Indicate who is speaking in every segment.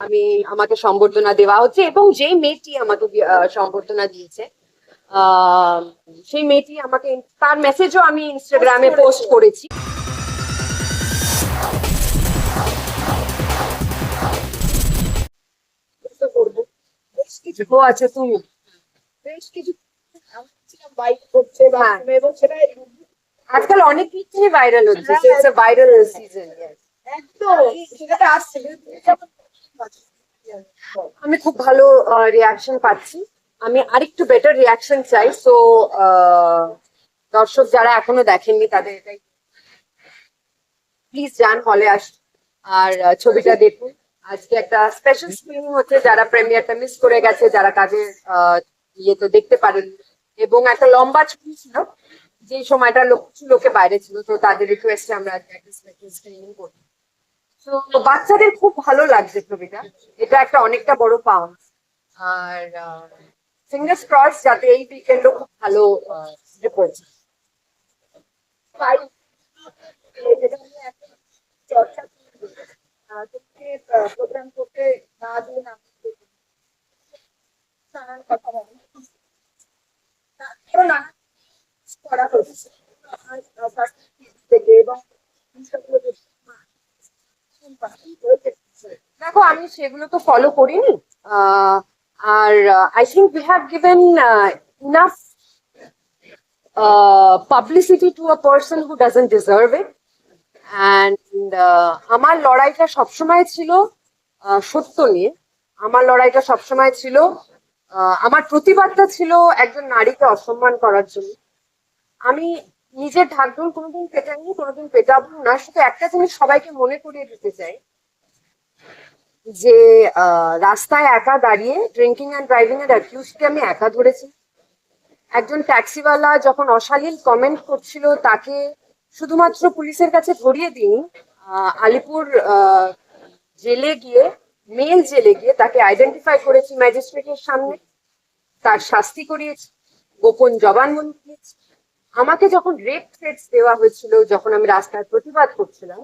Speaker 1: আমি আমাকে সম্বর্ধনা দেওয়া হচ্ছে এবং যেই মেয়েটি আমাকে সম্বর্ধনা দিয়েছে সেই মেয়েটি আমাকে তার মেসেজও আমি ইনস্টাগ্রামে পোস্ট করেছি। ও আচ্ছা তুমি।
Speaker 2: বেশ কিছু বাইক করছে বা
Speaker 1: হ্যাঁ।
Speaker 2: এবং সেটা
Speaker 1: আজকাল অনেক কিছু ভাইরাল হচ্ছে
Speaker 2: হ্যাঁ,
Speaker 1: ভাইরাল সিজন
Speaker 2: একদম। সেটা আসছে যেমন
Speaker 1: আমি খুব ভালো রিয়াকশন পাচ্ছি। আমি আরেকটু বেটার রিয়াকশন চাই। সো দর্শক যারা এখনও দেখেননি, তাদের এটাই প্লিজ যান হলে আস, আর ছবিটা দেখুন। আজকে একটা স্পেশাল স্ক্রিনিং হচ্ছে, যারা প্রেমিয়ারটা মিস করে গেছে, যারা কাজের ইয়ে তো দেখতে পারেন। এবং একটা লম্বা ছবি ছিল যে সময়টা লোক লোকে বাইরে ছিল, তো তাদের রিকোয়েস্টে আমরা আজকে একটা স্পেশাল স্ক্রিনিং করি তো বাচ্চাদের খুব ভালো লাগছে ছবিটা এটা একটা অনেকটা বড় পাওয়া আর ফিঙ্গার্স ক্রস যাতে এই উইকেন্ডও খুব ভালো
Speaker 2: তোমাকে প্রোগ্রাম করতে না দিয়ে না নানান করা হচ্ছে এবং জিনিসপত্র থেকে, আহ, হয়েছে।
Speaker 1: দেখো, আমি সেগুলো তো ফলো করিনি। আর I think we have given enough publicity to a person who doesn't deserve it and আমার লড়াইটা সবসময় ছিল সত্য নিয়ে। আমার লড়াইটা সবসময় ছিল আমার প্রতিবাদটা ছিল একজন নারীকে অসম্মান করার জন্য। আমি নিজের ঢাকঢোল কোনোদিন পেটাইনি কোনোদিন পেটাবো না। শুধু একটা জিনিস সবাইকে মনে করিয়ে দিতে চাই, যে রাস্তায় একা দাঁড়িয়ে ড্রিঙ্কিং অ্যান্ড ড্রাইভিং এর অ্যাকিউজকে আমি একা ধরেছি। একজন ট্যাক্সিওয়ালা যখন অশালীন কমেন্ট করছিল, তাকে শুধুমাত্র পুলিশের কাছে ধরিয়ে দিই আলিপুর জেলে গিয়ে মেল জেলে গিয়ে তাকে আইডেন্টিফাই করেছি ম্যাজিস্ট্রেটের সামনে। তার শাস্তি করিয়েছি, গোপন জবানবন্দি দিয়েছি। আমাকে যখন রেপ থ্রেটস দেওয়া হয়েছিল, যখন আমি রাস্তায় প্রতিবাদ করছিলাম,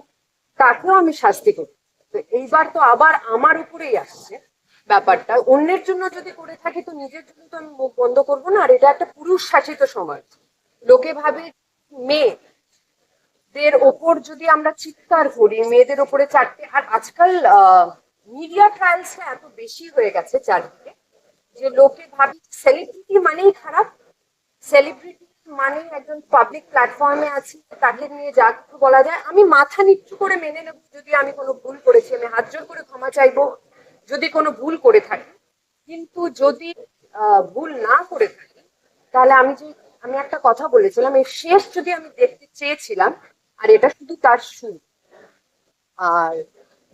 Speaker 1: তাকেও আমি শাস্তি করি তো এইবার তো আবার আমার উপরেই আসছে ব্যাপারটা। অন্যের জন্য যদি করে থাকি, তো নিজের জন্য তো আমি মুখ বন্ধ করব না। আর এটা একটা পুরুষ শাসিত সমাজ। লোকে ভাবে মেয়ে দের ওপর যদি আমরা চিৎকার করি, মেয়েদের ওপরে চারটে আর আজকাল মিডিয়া ট্রায়ালসটা এত বেশি হয়ে গেছে চারদিকে যে লোকে ভাবে সেলিব্রিটি মানেই খারাপ। সেলিব্রিটি মানে একজন পাবলিক প্ল্যাটফর্মে আছি, তাকে নিয়ে যা কিছু বলা যায়, আমি মাথা নিচু করে মেনে নেব যদি আমি কোনো ভুল করেছি, আমি হাত জোর করে ক্ষমা চাইব, যদি কোনো ভুল করে থাকি। কিন্তু যদি ভুল না করে থাকি, তাহলে আমি যে, আমি একটা কথা বলেছিলাম এই শেষ যদি আমি দেখতে চেয়েছিলাম, আর এটা শুধু তার শুরু। আর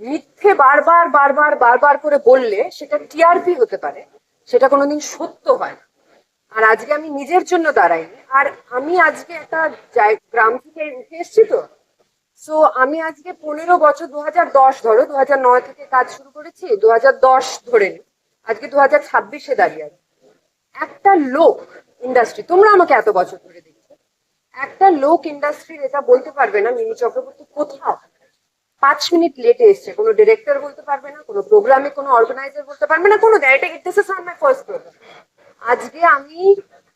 Speaker 1: মিথ্যে বারবার বারবার বারবার করে বললে সেটা টিআরপি হতে পারে, সেটা কোনোদিন সত্য হয় না। আর আজকে আমি নিজের জন্য দাঁড়াইনি। আর আমি আজকে একটা গ্রাম থেকে উঠে এসেছি তো। সো আমি আজকে পনেরো বছর দু হাজার দশ ধরো দু হাজার নয় থেকে কাজ শুরু করেছি দু হাজার দশ ধরে আজকে দু হাজার ছাব্বিশে দাঁড়িয়ে আছি। একটা লোক ইন্ডাস্ট্রি তোমরা আমাকে এত বছর ধরে দেখছ। একটা লোক ইন্ডাস্ট্রির এটা বলতে পারবে না মিনি চক্রবর্তী কোথাও। পাঁচ মিনিট লেটে এসছে। কোনো ডিরেক্টর বলতে পারবে না, কোনো প্রোগ্রামে কোনো অর্গানাইজার বলতে পারবে না, কোনো এটা this is my first program আজকে আমি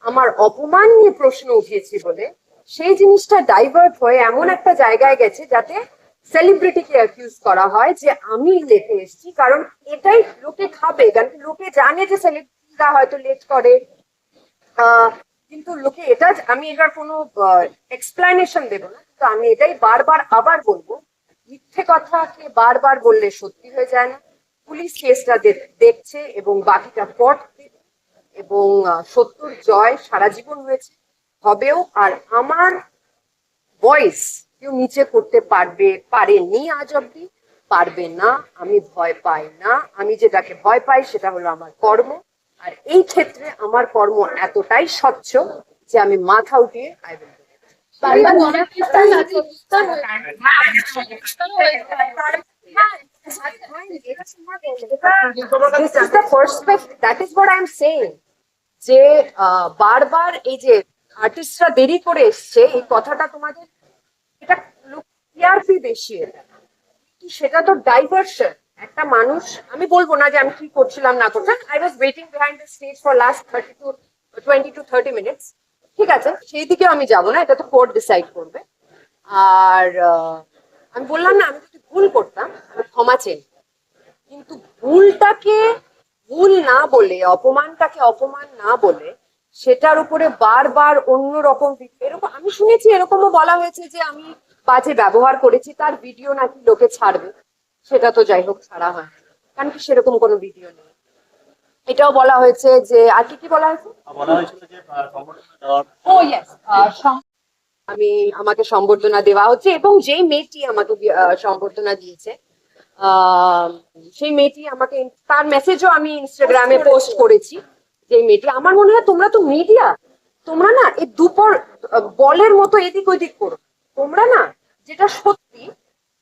Speaker 1: আমার অপমান নিয়ে প্রশ্ন উঠিয়েছি বলে, সেই জিনিসটা ডাইভার্ট হয়ে এমন একটা জায়গায় গেছে যাতে সেলিব্রিটিকে অ্যাকিউজ করা হয় যে আমি লেটে এসেছি। কারণ এটাই লোকে খাবে কারণ লোকে জানে যে সেলিব্রিটিরা হয়তো লেট করে। কিন্তু লোকে এটা, আমি এটার কোনো এক্সপ্লানেশন দেব না। তো আমি এটাই বারবার আবার বলব, মিথ্যে কথাকে বারবার বললে সত্যি হয়ে যায় না। পুলিশ কেসটা দেখছে এবং বাকিটা পট এবং সত্যর জয় সারা জীবন হয়েছে হবেও আর আমার ভয়েস কেউ নিচে করতে পারবে পারেনি আজ অব্দি পারবে না আমি ভয় পাই না আমি যেটাকে ভয় পাই সেটা হলো আমার কর্ম আর এই ক্ষেত্রে আমার কর্ম এতটাই স্বচ্ছ যে আমি মাথা উঠিয়ে আই উইল
Speaker 3: হয়ে- হয়ে-
Speaker 1: this is the perspective that is what I'm saying যে বারবার এই যে আর্টিস্টরা দেরি করে এসছে, এই কথাটা তোমাদের এটা টিআরপি বেশি কিন্তু সেটা তো ডাইভার্সন একটা মানুষ, আমি বলব না যে আমি কি করছিলাম, না করছিলাম। I was waiting behind the stage for last thirty two twenty two thirty minutes ঠিক আছে, সেই দিকেও আমি যাব না, এটা তো কোর্ট ডিসাইড করবে। আর আমি বললাম না, আমি যদি ভুল করতাম, আমি ক্ষমা নিতাম। কিন্তু ভুলটাকে ভুল না বলে অপমানটাকে অপমান না বলে সেটার উপরে বারবার অন্য রকম এরকম আমি শুনেছি এরকমও বলা হয়েছে যে আমি বাজে ব্যবহার করেছি তার ভিডিও নাকি লোকে ছাড়বে। সেটা তো যাই হোক ছাড়া হয়। কারণ কি সেরকম কোনো ভিডিও নেই। এটাও বলা হয়েছে যে আর কি কি বলা হয়েছে?
Speaker 4: বলা হয়েছিল যে আহ, সংগঠনে দেওয়ার
Speaker 1: ও ইয়েস আমি আমাকে সম্বর্ধনা দেওয়া হচ্ছে এবং যেই মেয়েটি আমাকে সম্বর্ধনা দিয়েছে সেই মেয়েটি আমাকে তার মেসেজও আমি ইনস্টাগ্রামে পোস্ট করেছি যে মেয়েটি, আমার মনে হয় তোমরা তো মিডিয়া তোমরা না এই দুপর বলের মতো এদিক ওদিক করো। তোমরা না যেটা সত্যি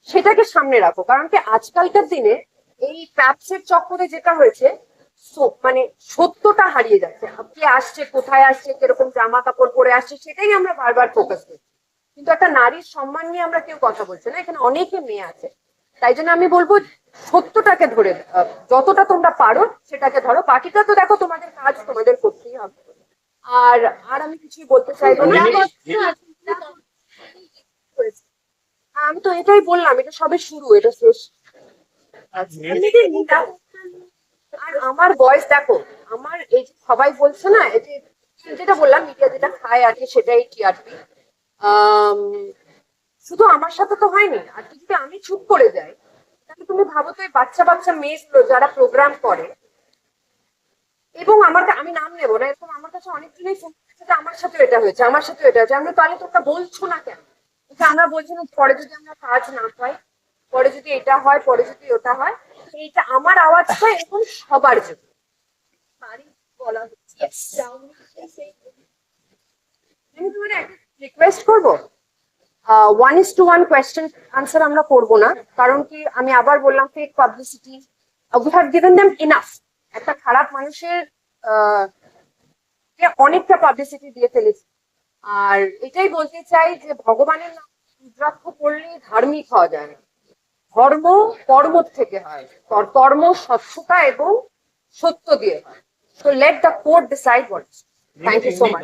Speaker 1: সেটাকে সামনে রাখো। কারণ কি আজকালকার দিনে এই প্যাপসের চক্করে যেটা হয়েছে মানে সত্যটা হারিয়ে যাচ্ছে। কে আসছে, কোথায় আসছে, কীরকম জামা কাপড় পরে আসছে, সেটাই আমরা বারবার ফোকাস করছি। কিন্তু একটা নারীর সম্মান নিয়ে আমরা কেউ কথা বলছি না। এখানে অনেকে মেয়ে আছে। তাই জন্য আমি বলব সত্যটাকে ধরে যতটা তোমরা পারো সেটাকে ধরো। বাকিটা তো দেখো তোমাদের কাজ তোমাদের করতেই হবে। আর আর আমি কিছুই বলতে চাইব না। আমি তো এটাই বললাম এটা সবে শুরু এটা শেষ। আর আমার বয়স দেখো আমার এই যে সবাই বলছে না এই যে যেটা বললাম মিডিয়া যেটা খায় আর কি সেটাই টিআরপি শুধু আমার সাথে তো হয়নি। আর যদি আমি চুপ করে যাই তাহলে তুমি ভাবো তো এই বাচ্চা বাচ্চা মেয়েগুলো যারা প্রোগ্রাম করে এবং আমার আমি নাম নেব না এরকম আমার কাছে অনেকজনই ফোন করেছে যে আমার সাথে এটা হয়েছে আমার সাথে এটা হয়েছে। আমরা তাহলে তোমরা বলছো না কেন? আমরা বলছি না পরে যদি আমরা কাজ না পাই পরে যদি এটা হয় পরে যদি ওটা হয় এইটা আমার আওয়াজ হয় এরকম সবার জন্য।
Speaker 2: বাড়ি বলা হচ্ছে।
Speaker 1: আমি তোমার একটা রিকোয়েস্ট করব? One is to one question answer আমরা করব না কারণ কি আমি আবার বললাম fake publicity we have given them enough একটা খারাপ মানুষের অনেকটা পাবলিসিটি দিয়ে ফেলেছি। আর এটাই বলতে চাই যে ভগবানের নাম রুদ্রাক্ষ করলে ধার্মিক হওয়া যায় না। ধর্ম কর্ম থেকে হয়। কর্ম স্বচ্ছতা এবং সত্য দিয়ে হয়। So let the court decide what thank you so much